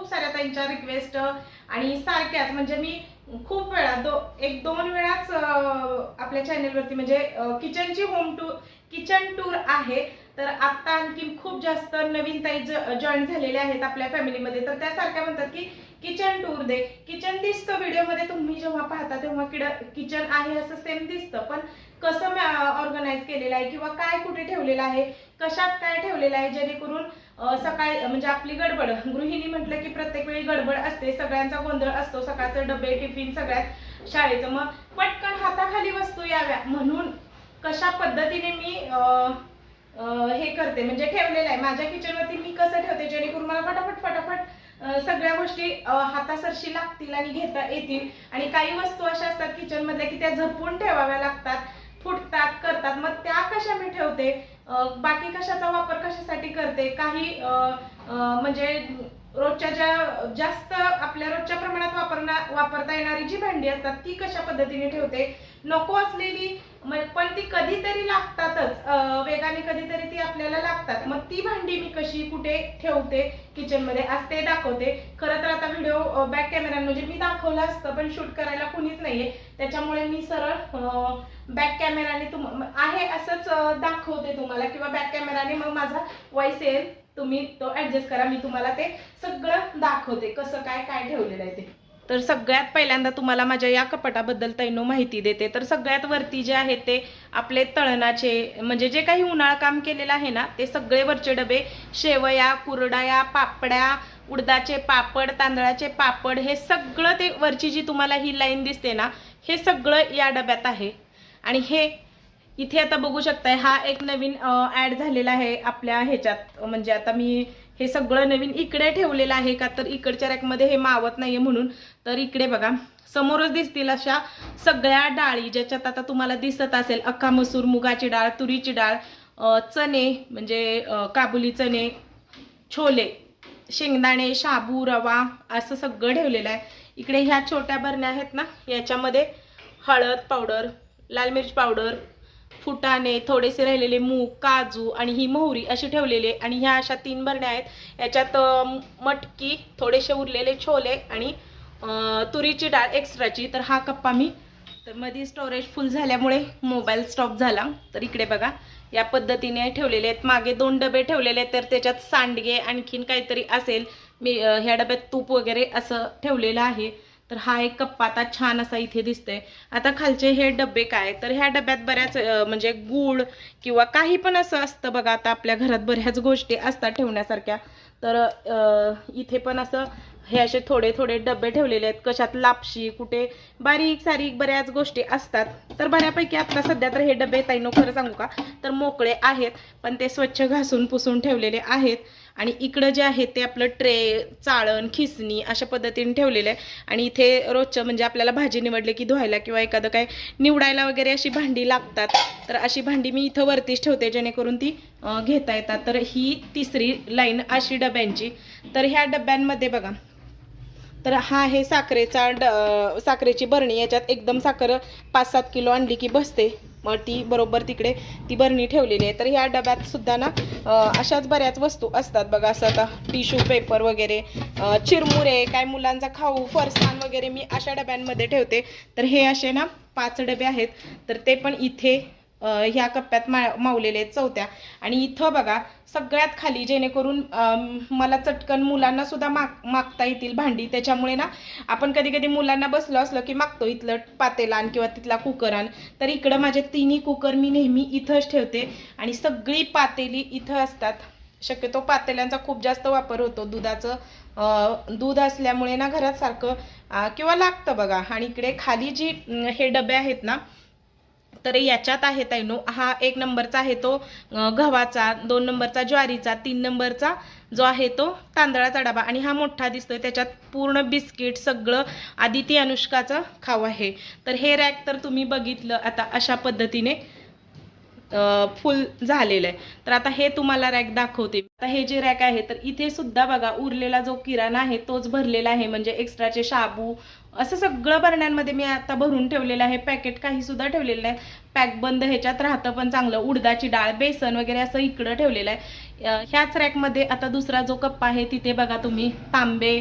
खूप साऱ्या त्यांच्या रिक्वेस्ट आणि सारख्याच. म्हणजे मी खूप वेळा दो एक दोन वेळाच आपल्या चॅनेलवरती म्हणजे किचनची होम टूर किचन टूर आहे. तर आता आणखी खूप जास्त नवीन ताई जॉईन झालेले आहेत आपल्या फॅमिलीमध्ये तर त्या सारख्या म्हणतात की किचन टूर दे. किचन दिसतं व्हिडिओमध्ये तुम्ही जेव्हा पाहता तेव्हा किचन आहे असं सेम दिसतं. पण कसं ऑर्गनाईज केलेलं आहे किंवा काय कुठे ठेवलेलं आहे कशात काय ठेवलेलं आहे जेणेकरून सकाळी म्हणजे आपली गडबड. गृहिणी म्हटलं की प्रत्येक वेळी गडबड असते सगळ्यांचा गोंधळ असतो सकाळचं डबे टिफिन सगळ्यात शाळेचं. मग पटकन हाताखाली वस्तू याव्या. म्हणून कशा पद्धतीने मी अं, हे करते म्हणजे ठेवलेलं आहे. माझ्या किचनवरती मी कसं ठेवते जेणेकरून मला फटाफट फटाफट सगळ्या गोष्टी हातासरशी लागतील आणि घेता येतील. आणि काही वस्तू अशा असतात किचनमधल्या की त्या झपून ठेवाव्या लागतात फुटतात करतात. मग त्या कशा मी ठेवते? बाकी कशाचा वापर कशासाठी करते? काही म्हणजे रोजच्या ज्या जास्त आपल्या रोजच्या प्रमाणात वापरणार वापरता येणारी जी भांडी असतात ती कशा पद्धतीने ठेवते? नको असलेली पण ती कधीतरी लागतातच. वेगाने कधीतरी ती आपल्याला लागतात. मग ती भांडी मी कशी कुठे ठेवते? किचनमध्ये आज ते दाखवते. खरं तर आता व्हिडिओ बॅक कॅमेरा म्हणजे मी दाखवलं असतं पण शूट करायला कुणीच नाहीये. त्याच्यामुळे मी सरळ बॅक कॅमेराने तुम आहे असंच दाखवते तुम्हाला. किंवा बॅक कॅमेराने मग माझा वॉइस येईल. तुम्ही तो ऍडजस्ट करा मी तुम्हाला ते सगळं दाखवते. कसं काय काय ठेवलेलं आहे ते. तर सगळ्यात पहिल्यांदा तुम्हाला माझ्या या कपाटाबद्दल तैनो माहिती देते. तर सगळ्यात वरती जे आहे ते आपले तळणाचे म्हणजे जे काही उन्हाळ काम केलेलं आहे ना ते सगळे वरचे डबे शेवया कुरडाया पापड्या उडदाचे पापड तांदळाचे पापड हे सगळं ते वरची जी तुम्हाला ही लाईन दिसते ना हे सगळं या डब्यात आहे. आणि हे इथे आता बघू शकताय हा एक नवीन ऍड झालेला आहे आपल्या ह्याच्यात. म्हणजे आता मी हे सगळं नवीन इकडे ठेवलेलं आहे का तर इकडच्या रॅकमध्ये हे मावत नाहीये म्हणून. तर इकडे बघा समोरच दिसतील अशा सगळ्या डाळी ज्याच्यात आता तुम्हाला दिसत असेल अख्खा मसूर मुगाची डाळ तुरीची डाळ चणे म्हणजे काबुली चणे छोले शेंगदाणे शाबू रवा असं सगळं ठेवलेलं आहे. इकडे ह्या छोट्या बरण्या आहेत ना याच्यामध्ये हळद पावडर लाल मिरच पावडर फुटाणे थोडेसे राहिलेले मूग काजू आणि ही मोहरी अशी ठेवलेले आणि ह्या अशा तीन बरण्या आहेत. याच्यात मटकी थोडेसे उरलेले छोले आणि तुरीची डाळ एक्स्ट्राची तर हा कप्पा मी तर मध्ये स्टोरेज फुल झाल्यामुळे मोबाईल स्टॉप झाला. तर इकडे बघा या पद्धतीने ठेवलेले आहेत. मागे दोन डबे ठेवलेले आहेत. तर त्याच्यात सांडगे आणखीन काहीतरी असेल. मी ह्या डब्यात तूप वगैरे असं ठेवलेलं आहे. तर हा एक कप्पा आता छान असा इथे दिसतोय. आता खालचे हे डबे काय तर ह्या डब्यात बऱ्याच म्हणजे गूळ किंवा काही पण असं असतं बघा आता आपल्या घरात बऱ्याच गोष्टी असतात ठेवण्यासारख्या. तर इथे पण असं हे असे थोडे थोडे डबे ठेवलेले आहेत. कशात लापशी कुठे बारीक सारीक बऱ्याच गोष्टी असतात. तर बऱ्यापैकी आता सध्या तर हे डबे ताईनो खरं सांगू का? तर मोकळे आहेत पण ते स्वच्छ घासून पुसून ठेवलेले आहेत. आणि इकडं जे आहे ते आपलं ट्रे चाळण खिसणी अशा पद्धतीने ठेवलेलं आहे. आणि इथे रोजचं म्हणजे आपल्याला भाजी निवडली की धुवायला किंवा एखादं काय निवडायला वगैरे अशी भांडी लागतात. तर अशी भांडी मी इथं वरतीच ठेवते जेणेकरून ती घेता येतात. तर ही तिसरी लाईन अशी डब्यांची. तर ह्या डब्यांमध्ये बघा तर हा आहे साखरेचा ड साखरेची बरणी. याच्यात एकदम साखर पाच सात किलो आणली की बसते. मग ती बरोबर तिकडे ती बरणी ठेवलेली आहे. तर ह्या डब्यात सुद्धा ना अशाच बऱ्याच वस्तू असतात. बघा असं आता टिश्यू पेपर वगैरे चिरमुरे काय मुलांचा खाऊ फरसान वगैरे मी अशा डब्यांमध्ये ठेवते. तर हे असे ना पाच डबे आहेत. तर ते पण इथे ह्या कप्प्यात मा मावलेले आहेत चौथ्या. आणि इथं बघा सगळ्यात खाली जेणेकरून मला चटकन मुलांना सुद्धा माग मागता येतील भांडी. त्याच्यामुळे ना आपण कधी कधी मुलांना बसलो असलो की मागतो इथलं पातेला आण किंवा तिथला कुकर आण. तर इकडं माझे तिन्ही कुकर मी नेहमी इथंच ठेवते. आणि सगळी पातेली इथं असतात. शक्यतो पातेल्यांचा खूप जास्त वापर होतो. दुधाचं दूध असल्यामुळे ना घरात सारखं किंवा लागतं बघा. आणि इकडे खाली जी हे डबे आहेत ना तर याच्यात आहे ताईनो हा एक नंबरचा आहे तो गव्हाचा दोन नंबरचा ज्वारीचा तीन नंबरचा जो आहे तो तांदळाचा डबा आणि हा मोठा दिसतोय त्याच्यात पूर्ण बिस्किट सगळं आदिती अनुष्काचं खाऊ आहे. तर हे रॅक तर तुम्ही बघितलं आता अशा पद्धतीने. फुल झालेलं आहे. तर आता हे तुम्हाला रॅक दाखवते. आता हे जे रॅक आहे तर इथे सुद्धा बघा उरलेला जो किराणा आहे तोच भरलेला आहे. म्हणजे एक्स्ट्राचे शाबू असं सगळं भरण्यांमध्ये मी आता भरून ठेवलेलं आहे. पॅकेट काही सुद्धा ठेवलेलं नाही. पॅक बंद ह्याच्यात राहतं पण चांगलं. उडदाची डाळ बेसन वगैरे असं इकडं ठेवलेलं आहे. ह्याच रॅकमध्ये आता दुसरा जो कप्पा आहे तिथे बघा तुम्ही तांबे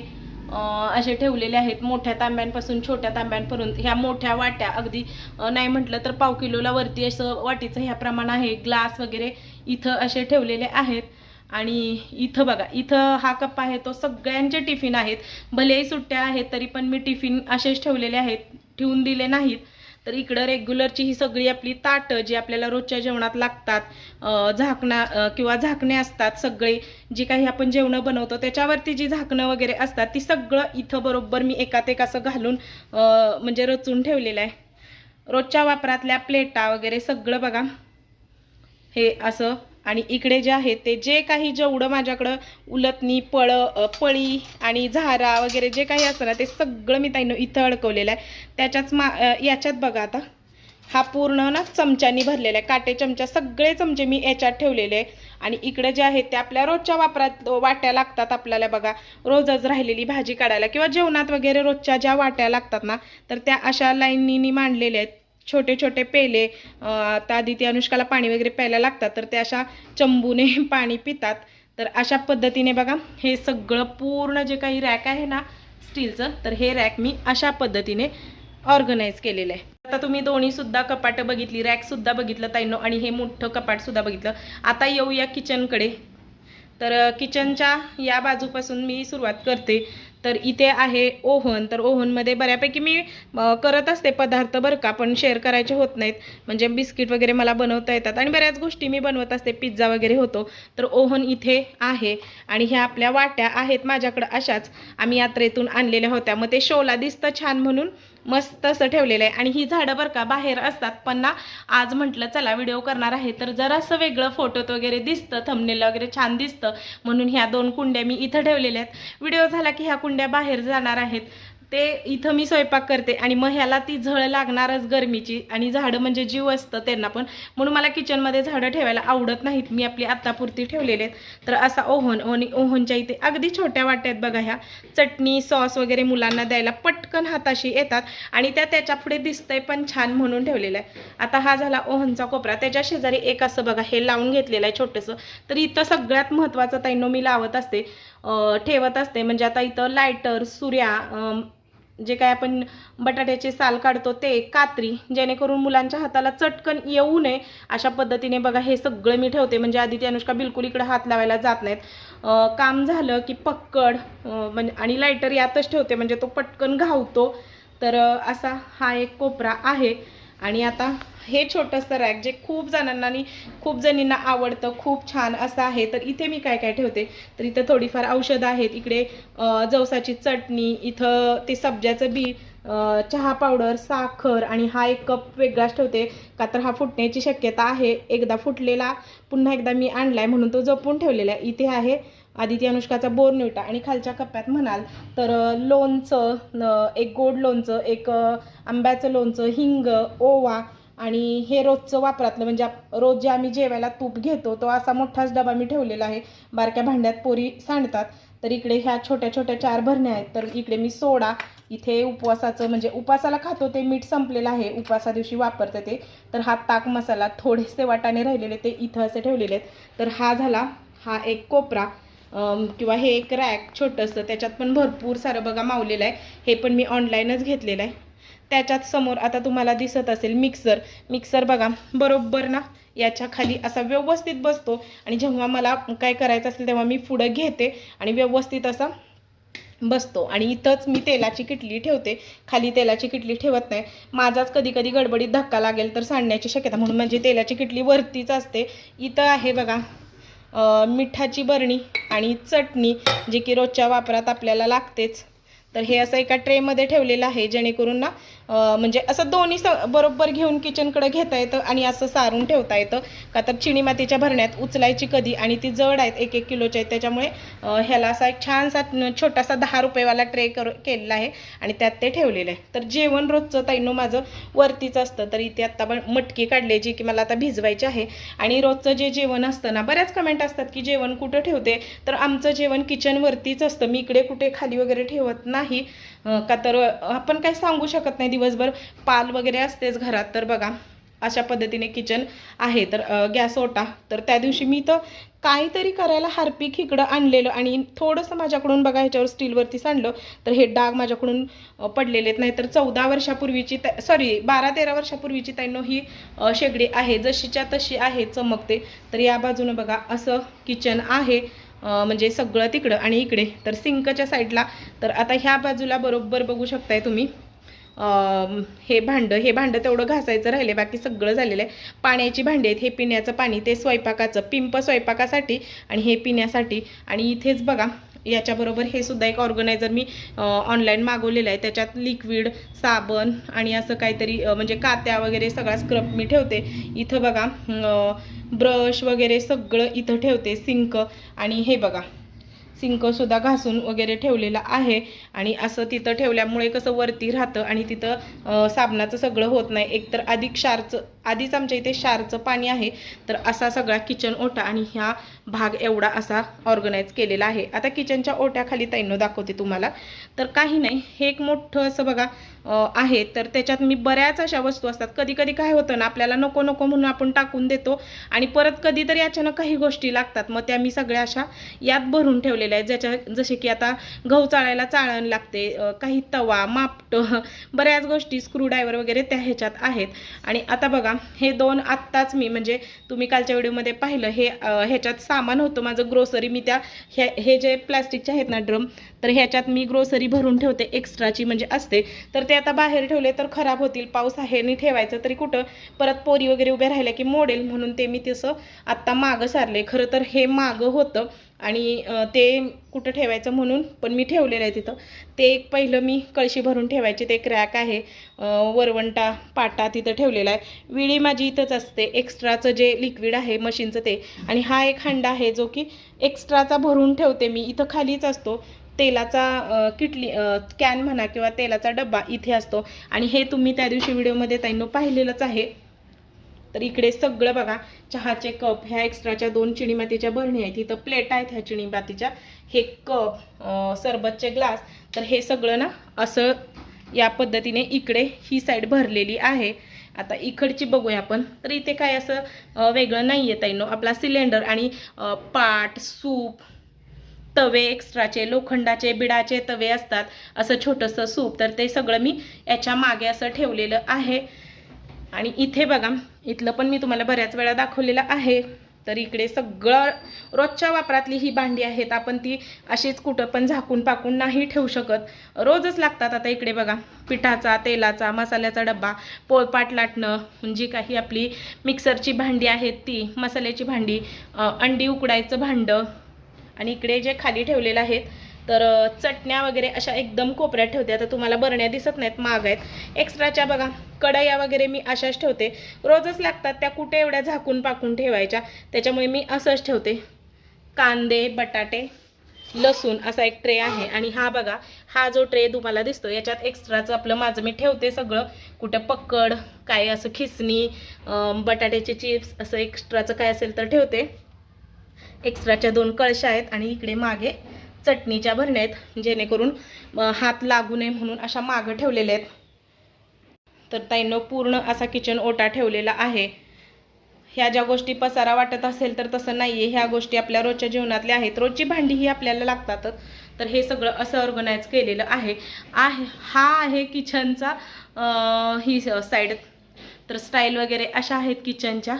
असे ठेवलेले आहेत. मोठ्या तांब्यांपासून छोट्या तांब्यांपर्यंत ह्या मोठ्या वाट्या अगदी नाही म्हटलं तर पाव किलोला वरती असं वाटीचं ह्या प्रमाण आहे. ग्लास वगैरे इथं असे ठेवलेले आहेत. आणि इथं बघा इथं हा कप्पा आहे तो सगळ्यांचे टिफिन आहेत. भलेही सुट्ट्या आहेत तरी पण मी टिफिन असेच ठेवलेले आहेत. ठेवून दिले नाहीत. तर इकडं रेग्युलरची ही सगळी आपली ताटं जी आपल्याला रोजच्या जेवणात लागतात झाकणा किंवा झाकणे असतात सगळे जी काही आपण जेवणं बनवतो त्याच्यावरती जी झाकणं वगैरे असतात ती सगळं इथं बरोबर मी एकात एक असं घालून म्हणजे रचून ठेवलेलं आहे. रोजच्या वापरातल्या प्लेटा वगैरे सगळं बघा. हे असं आणि इकडे जे आहे ते जे काही जेवढं माझ्याकडं उलतनी पळ पळी आणि झारा वगैरे जे काही असतं ना ते सगळं मी ताईनं इथं अडकवलेलं आहे. त्याच्याच मा याच्यात बघा आता हा पूर्ण ना चमच्यानी भरलेला आहे. काटे चमचा सगळे चमचे मी याच्यात ठेवलेले आहे. आणि इकडे जे आहे ते आपल्या रोजच्या वापरात वाट्या लागतात आपल्याला बघा. रोजच राहिलेली भाजी काढायला किंवा जेवणात वगैरे रोजच्या ज्या वाट्या लागतात ना तर त्या अशा लाईनीनी मांडलेल्या आहेत. छोटे छोटे पेले आता आधी ती अनुष्काला पाणी वगैरे प्यायला लागतात तर ते अशा चंबूने पाणी पितात. तर अशा पद्धतीने बघा हे सगळं पूर्ण जे काही रॅक आहे ना स्टीलचं तर हे रॅक मी अशा पद्धतीने ऑर्गनाईज केलेलं आहे. आता तुम्ही दोन्ही सुद्धा कपाटं बघितली रॅक सुद्धा बघितलं ताईनो आणि हे मोठं कपाट सुद्धा बघितलं. आता येऊया किचनकडे तर किचनच्या या बाजूपासून मी सुरुवात करते. तर इथे आहे ओव्हन तर ओव्हनमध्ये बऱ्यापैकी मी करत असते पदार्थ बरं का पण शेअर करायचे होत नाहीत. म्हणजे बिस्किट वगैरे मला बनवता येतात आणि बऱ्याच गोष्टी मी बनवत असते. पिझ्झा वगैरे होतो. तर ओव्हन इथे आहे. आणि ह्या आपल्या वाट्या आहेत माझ्याकडं अशाच. आम्ही यात्रेतून आणलेल्या होत्या. मग ते शोला दिसतं छान म्हणून. मस्त असं ठेवलेलं आहे. आणि ही झाडं बरं का बाहेर असतात. पण ना आज म्हटलं चला व्हिडिओ करणार आहे. तर जरासं वेगळं फोटोत वगैरे दिसतं थंबनेल वगैरे छान दिसतं. म्हणून ह्या दोन कुंड्या मी इथं ठेवलेल्या आहेत. व्हिडिओ झाला की ह्या कुंड्या बाहेर जाणार आहेत. ते इथं मी स्वयंपाक करते आणि मग ह्याला ती झळ लागणारच गरमीची आणि झाडं म्हणजे जीव असतं त्यांना पण. म्हणून मला किचनमध्ये झाडं ठेवायला आवडत नाहीत. मी आपली आत्तापुरती ठेवलेले आहेत. तर असा ओव्हन आणि ओहनच्या इथे अगदी छोट्या वाट्यात बघा ह्या. चटणी सॉस वगैरे मुलांना द्यायला पटकन हाताशी येतात आणि त्या त्याच्या पुढे दिसतंय पण छान म्हणून ठेवलेलं आहे आता हा झाला ओहनचा कोपरा. त्याच्या शेजारी एक असं बघा हे लावून घेतलेलं आहे छोटंसं. तर इथं सगळ्यात महत्त्वाचं ताईनो मी लावत असते. ठेवत असते. म्हणजे आता इथं लायटर सूर्या जे काय आपण बटाट्याचे साल काढतो ते कात्री जेणेकरून मुलांच्या हाताला चटकन येऊ नये. अशा पद्धतीने बघा हे सगळं मी ठेवते. म्हणजे आधी अनुष्का बिलकुल इकडं हात लावायला जात नाहीत. काम झालं की पक्कड म्हणजे आणि लायटर यातच ठेवते. म्हणजे तो पटकन घावतो. तर असा हा एक कोपरा आहे. आणि आता हे छोटंसं रॅक जे खूप जणांना आणि खूप जणींना आवडतं खूप छान असं आहे. तर इथे मी काय काय ठेवते? तर इथं थोडीफार औषधं आहेत. इकडे जवसाची चटणी इथं ते सब्ज्याचं बी चहा पावडर साखर आणि हा एक कप वेगळाच ठेवते. का तर हा फुटण्याची शक्यता आहे. एकदा फुटलेला पुन्हा एकदा मी आणला आहे म्हणून तो जपून ठेवलेला आहे. इथे आहे आदिती अनुष्काचा बोर्नविटा आणि खालच्या कप्प्यात म्हणाल तर लोणचं एक गोड लोणचं एक आंब्याचं लोणचं हिंग ओवा आणि हे रोजचं वापरातलं म्हणजे रोज जे आम्ही जेवायला तूप घेतो तो असा मोठाच डबा मी ठेवलेला आहे. बारक्या भांड्यात पोरी सांडतात. तर इकडे ह्या छोट्या छोट्या चार भरण्या आहेत. तर इकडे मी सोडा इथे उपवासाचं म्हणजे उपवासाला खातो ते मीठ संपलेलं आहे. उपवासा दिवशी वापरते ते. तर हा ताक मसाला थोडेसे वाटाणे राहिलेले ते इथं असे ठेवलेले आहेत. तर हा झाला हा एक कोपरा किंवा हे एक रॅक छोटंसं त्याच्यात पण भरपूर सारं बघा मावलेलं आहे. हे पण मी ऑनलाईनच घेतलेलं आहे. त्याच्यात समोर आता तुम्हाला दिसत असेल मिक्सर मिक्सर बघा बरोबर ना? याच्या खाली असा व्यवस्थित बसतो. आणि जेव्हा मला काय करायचं असेल तेव्हा मी पुढं घेते आणि व्यवस्थित असा बसतो. आणि इथंच मी तेलाची किटली ठेवते. खाली तेलाची किटली ठेवत नाही. माझाच कधी कधी गडबडीत धक्का लागेल तर सांडण्याची शक्यता. म्हणून म्हणजे तेलाची किटली वरतीच असते. इथं आहे बघा मिठाची बरणी आणि चटणी जी की रोजच्या वापरात आपल्याला लागतेच. तर हे असं एका ट्रेमध्ये ठेवलेलं आहे. जेणेकरून ना म्हणजे असं दोन्ही स बरोबर घेऊन किचनकडे घेता येतं आणि असं सारून ठेवता येतं. का तर चिनी मातीच्या भरण्यात उचलायची कधी आणि ती जड आहेत एक एक किलोच्या आहेत. त्याच्यामुळे ह्याला असा एक छानसा छोटासा दहा रुपयेवाला ट्रे कर केलेला आहे आणि त्यात ते ठेवलेलं आहे. तर जेवण रोजचं ताईनो माझं वरतीच असतं. तर इथे आत्ता पण मटकी काढली जी की मला आता भिजवायची आहे. आणि रोजचं जे जेवण असतं ना बऱ्याच कमेंट असतात की जेवण कुठं ठेवते? तर आमचं जेवण किचनवरतीच असतं. मी इकडे कुठे खाली वगैरे ठेवत नाही. का तर आपण काही सांगू शकत नाही दिवसभर. पाल वगैरे असतेच घरात तर बघा अशा पद्धतीने किचन आहे. तर गॅस ओटा. तर त्या दिवशी मी तर काहीतरी करायला हार्पिक इकडं आणलेलं आणि थोडंसं माझ्याकडून बघा ह्याच्यावर स्टीलवरती सांडलं तर हे डाग माझ्याकडून पडलेले आहेत नाही तर चौदा वर्षापूर्वीची सॉरी बारा तेरा वर्षापूर्वीची त्यांनो ही शेगडी आहे. जशीच्या तशी आहे चमकते. तर या बाजूनं बघा असं किचन आहे. म्हणजे सगळं तिकडं आणि इकडे. तर सिंकच्या साईडला. तर आता ह्या बाजूला बरोबर बघू शकताय तुम्ही. हे भांडं हे भांडं तेवढं घासायचं राहिले बाकी सगळं झालेलं आहे. पाण्याची भांडी आहेत. हे पिण्याचं पाणी ते स्वयंपाकाचं पिंप स्वयंपाकासाठी आणि हे पिण्यासाठी. आणि इथेच बघा याच्याबरोबर हे सुद्धा एक ऑर्गनायझर मी ऑनलाईन मागवलेलं आहे. त्याच्यात लिक्विड साबण आणि असं काहीतरी म्हणजे कात्या वगैरे सगळा स्क्रब मी ठेवते. इथं बघा ब्रश वगैरे सगळं इथं ठेवते सिंक आणि हे बघा. सिंकसुद्धा घासून वगैरे ठेवलेलं आहे. आणि असं तिथं ठेवल्यामुळे कसं वरती राहतं आणि तिथं साबणाचं सगळं होत नाही. एकतर अधिक क्षारचं आधीच आमच्या इथे शारचं पाणी आहे. तर असा सगळा किचन ओटा आणि ह्या भाग एवढा असा ऑर्गनाईज केलेला आहे. आता किचनच्या ओट्याखाली ताईंनो दाखवते तुम्हाला. तर काही नाही हे एक मोठं असं बघा आहे. तर त्याच्यात मी बऱ्याच अशा वस्तू असतात. कधी कधी काय होतं ना आपल्याला नको नको म्हणून आपण टाकून देतो आणि परत कधीतरी अचानक काही गोष्टी लागतात. मग त्या मी सगळ्या अशा यात भरून ठेवलेल्या आहेत. ज्याच्या जसे की आता गहू चाळायला चाळण लागते काही तवा मापट बऱ्याच गोष्टी स्क्रूड्रायव्हर वगैरे त्या ह्याच्यात आहेत. आणि आता बघा हे दोन आत्ताच मी म्हणजे तुम्ही कालच्या व्हिडिओमध्ये पाहिलं हे ह्याच्यात सामान होतं माझं ग्रोसरी मी त्या हे हे जे प्लॅस्टिकचे आहेत ना ड्रम तर ह्याच्यात मी ग्रोसरी भरून ठेवते एक्स्ट्राची म्हणजे असते. तर ते आता बाहेर ठेवले तर खराब होतील पाऊस आहे आणि ठेवायचं तरी कुठं? परत पोरी वगैरे उभ्या राहिल्या की मोडेल म्हणून ते मी तसं आत्ता मागं सारले. खरं तर हे मागं होतं आणि ते कुठं ठेवायचं म्हणून पण मी ठेवलेलं आहे तिथं. ते एक पहिलं मी कळशी भरून ठेवायचे ते क्रॅक आहे. वरवंटा पाटा तिथं ठेवलेला आहे. विळी माझी इथंच असते एक्स्ट्राचं जे लिक्विड आहे मशीनचं ते. आणि हा एक हंडा आहे जो की एक्स्ट्राचा भरून ठेवते मी. इथं खालीच असतो. तेलाचा किटली कॅन म्हणा किंवा तेलाचा डब्बा इथे असतो. आणि हे तुम्ही त्या दिवशी व्हिडिओमध्ये ताईंनो पाहिलेलंच आहे. तर इकडे सगळं बघा चहाचे कप ह्या एक्स्ट्राच्या दोन चिणीमातीच्या भरणी आहेत. इथं प्लेट आहेत ह्या चिणीमातीच्या हे कप सरबतचे ग्लास तर हे सगळं ना असं या पद्धतीने इकडे ही साईड भरलेली आहे. आता इकडची बघूया आपण. तर इथे काय असं वेगळं नाही आहे ताईनो. आपला सिलेंडर आणि पाट सूप तवे एक्स्ट्राचे लोखंडाचे बिडाचे तवे असतात असं छोटंसं सूप. तर ते सगळं मी याच्या मागे असं ठेवलेलं आहे. आणि इथे बघा इथलं पण मी तुम्हाला बऱ्याच वेळा दाखवलेलं आहे. तर इकडे सगळं रोजच्या वापरातली ही भांडी आहेत. आपण ती अशीच कुठं पण झाकून पाकून नाही ठेवू शकत. रोजच लागतात आता इकडे बघा पिठाचा तेलाचा मसाल्याचा डब्बा पोळपाट लाटणं जी काही आपली मिक्सरची भांडी आहेत ती मसाल्याची भांडी अंडी उकडायचं भांडं आणि इकडे जे खाली ठेवलेलं आहेत तर चटण्या वगैरे अशा एकदम कोपऱ्यात ठेवते. आता तुम्हाला बरण्या दिसत नाहीत माग आहेत. एक्स्ट्राच्या बघा कढया वगैरे मी अशाच ठेवते. रोजच लागतात त्या कुठे एवढ्या झाकून पाकून ठेवायच्या. त्याच्यामुळे मी असंच ठेवते. कांदे बटाटे लसूण असा एक ट्रे आहे. आणि हा बघा हा जो ट्रे तुम्हाला दिसतो याच्यात एक्स्ट्राचं आपलं माझं मी ठेवते सगळं. कुठं पकड काय असं खिसणी बटाट्याचे चिप्स असं एक्स्ट्राचं काय असेल तर ठेवते. एक्स्ट्राच्या दोन कळशा आहेत आणि इकडे मागे चटणीच्या भरण्या आहेत जेणेकरून हात लागू नये म्हणून अशा मागं ठेवलेल्या आहेत. तर ताईनं पूर्ण असा किचन ओटा ठेवलेला आहे. ह्या ज्या गोष्टी पसारा वाटत असेल तर तसं नाही आहे ह्या गोष्टी आपल्या रोजच्या जीवनातल्या आहेत. रोजची भांडी ही आपल्याला लागतातच. तर हे सगळं असं ऑर्गनाईज केलेलं आहे. आहे हा आहे किचनचा ही साईड तर स्टाईल वगैरे अशा आहेत किचनच्या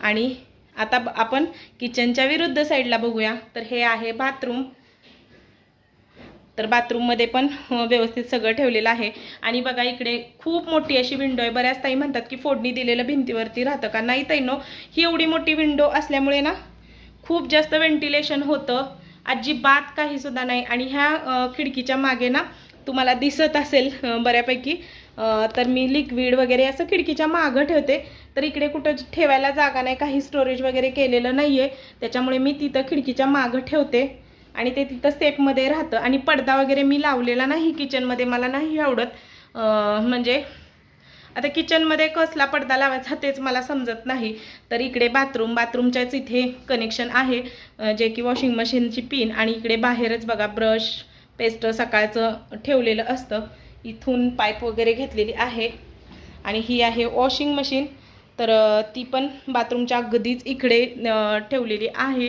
आणि आता आपण किचनच्या विरुद्ध साईडला बघूया. तर हे आहे बाथरूम तर बाथरूममध्ये पण व्यवस्थित सगळं ठेवलेलं आहे. आणि बघा इकडे खूप मोठी अशी विंडो आहे. बऱ्याच ताई म्हणतात की फोडणी दिलेलं भिंतीवरती राहतं का? नाही ताई नो ही एवढी मोठी विंडो असल्यामुळे ना खूप जास्त व्हेंटिलेशन होतं. अजिबात काही सुद्धा नाही. आणि ह्या खिडकीच्या मागे ना तुम्हाला दिसत असेल बऱ्यापैकी. तर मी लिक्विड वगैरे असं खिडकीच्या मागं ठेवते. तर इकडे कुठं ठेवायला जागा नाही काही स्टोरेज वगैरे केलेलं नाही आहे त्याच्यामुळे मी तिथं खिडकीच्या मागं ठेवते. आणि ते तिथं सेफमध्ये राहतं. आणि पडदा वगैरे मी लावलेला नाही किचनमध्ये मला नाही आवडत. म्हणजे आता किचनमध्ये कसला पडदा लावायचा तेच मला समजत नाही. तर इकडे बाथरूम बाथरूमच्याच इथे कनेक्शन आहे. जे की वॉशिंग मशीनची पिन आणि इकडे बाहेरच बघा ब्रश पेस्ट सकाळचं ठेवलेलं असतं. इथून पाईप वगैरे घेतलेली आहे. आणि ही आहे वॉशिंग मशीन. तर ती पण बाथरूमच्या अगदीच इकडे ठेवलेली आहे.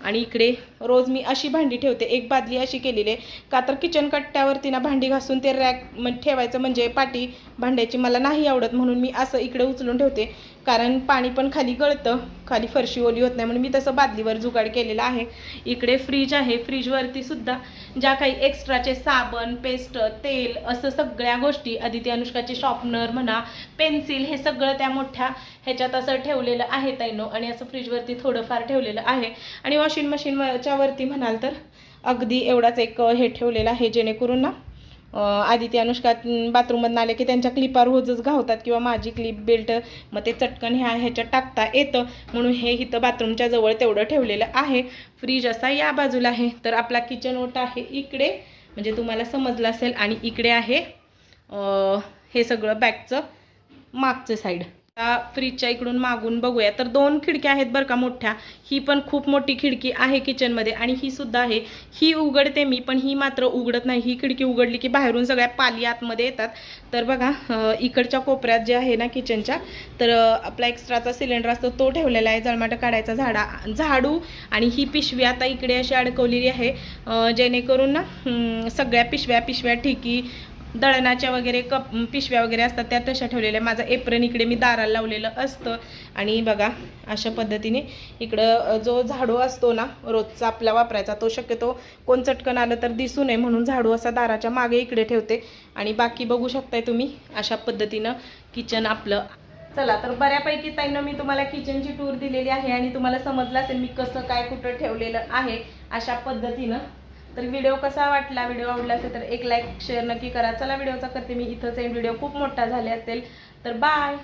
आणि इकडे रोज मी अशी भांडी ठेवते. एक बादली अशी केलेली आहे. का तर किचन कट्ट्यावरती ना भांडी घासून ते रॅक म ठेवायचं म्हणजे पाटी भांड्याची मला नाही आवडत म्हणून मी असं इकडे उचलून ठेवते. कारण पाणी पण खाली गळतं खाली फरशी ओली होत नाही म्हणून मी तसं बादलीवर जुगाड केलेला आहे. इकडे फ्रीज आहे फ्रीजवरती सुद्धा ज्या काही एक्स्ट्राचे साबण पेस्ट तेल असं सगळ्या गोष्टी आदिती अनुष्काचे शॉपनर म्हणा पेन्सिल हे सगळं त्या मोठ्या ह्याच्यात असं ठेवलेलं आहे तैनो आणि असं फ्रीजवरती थोडंफार ठेवलेलं आहे. आणि वॉशिंग मशीनच्या वरती म्हणाल तर अगदी एवढाच एक हे ठेवलेलं आहे जेणेकरून ना आदित्य आदिती अनुष्का बाथरूममधून आले की त्यांच्या क्लिपार रोजच घावतात किंवा माझी क्लिप बेल्ट मग ते चटकन ह्या ह्याच्यात टाकता येतं. म्हणून हे इथं बाथरूमच्या जवळ तेवढं ठेवलेलं आहे. फ्रीज असा या बाजूला आहे. तर आपला किचन ओटा आहे इकडे. म्हणजे तुम्हाला समजलं असेल. आणि इकडे आहे हे सगळं बॅकचं मागचं साईड आता फ्रीजच्या इकडून मागून बघूया. तर दोन खिडक्या आहेत बरं का मोठ्या. ही पण खूप मोठी खिडकी आहे किचनमध्ये आणि ही सुद्धा आहे. ही उघडते मी पण ही मात्र उघडत नाही. ही खिडकी उघडली की बाहेरून सगळ्या पाली आतमध्ये येतात. तर बघा इकडच्या कोपऱ्यात जे आहे ना किचनच्या तर आपला एक्स्ट्राचा सिलेंडर असतो तो ठेवलेला आहे. जळमाटं काढायचा झाडा झाडू आणि ही पिशवी आता इकडे अशी अडकवलेली आहे. जेणेकरून ना सगळ्या पिशव्या पिशव्या ठिकी दळणाच्या वगैरे कप पिशव्या वगैरे असतात त्या तशा ठेवलेल्या. माझा एप्रिल इकडे मी दाराला लावलेलं असतं. आणि बघा अशा पद्धतीने इकडं जो झाडू असतो ना रोजचा आपला वापरायचा तो शक्यतो कोण चटकन आलं तर दिसू नये म्हणून झाडू असा दाराच्या मागे इकडे ठेवते. आणि बाकी बघू शकताय तुम्ही अशा पद्धतीनं किचन आपलं. चला तर बऱ्यापैकी ताईनं मी तुम्हाला किचनची टूर दिलेली आहे आणि तुम्हाला समजलं असेल मी कसं काय कुठं ठेवलेलं आहे अशा पद्धतीनं तर व्हिडिओ कसा वाटला? व्हिडिओ आवडला असेल तर एक लाईक शेअर नक्की करा. चला व्हिडिओचा करते मी. इथंच आहे व्हिडिओ खूप मोठा झाले असेल तर बाय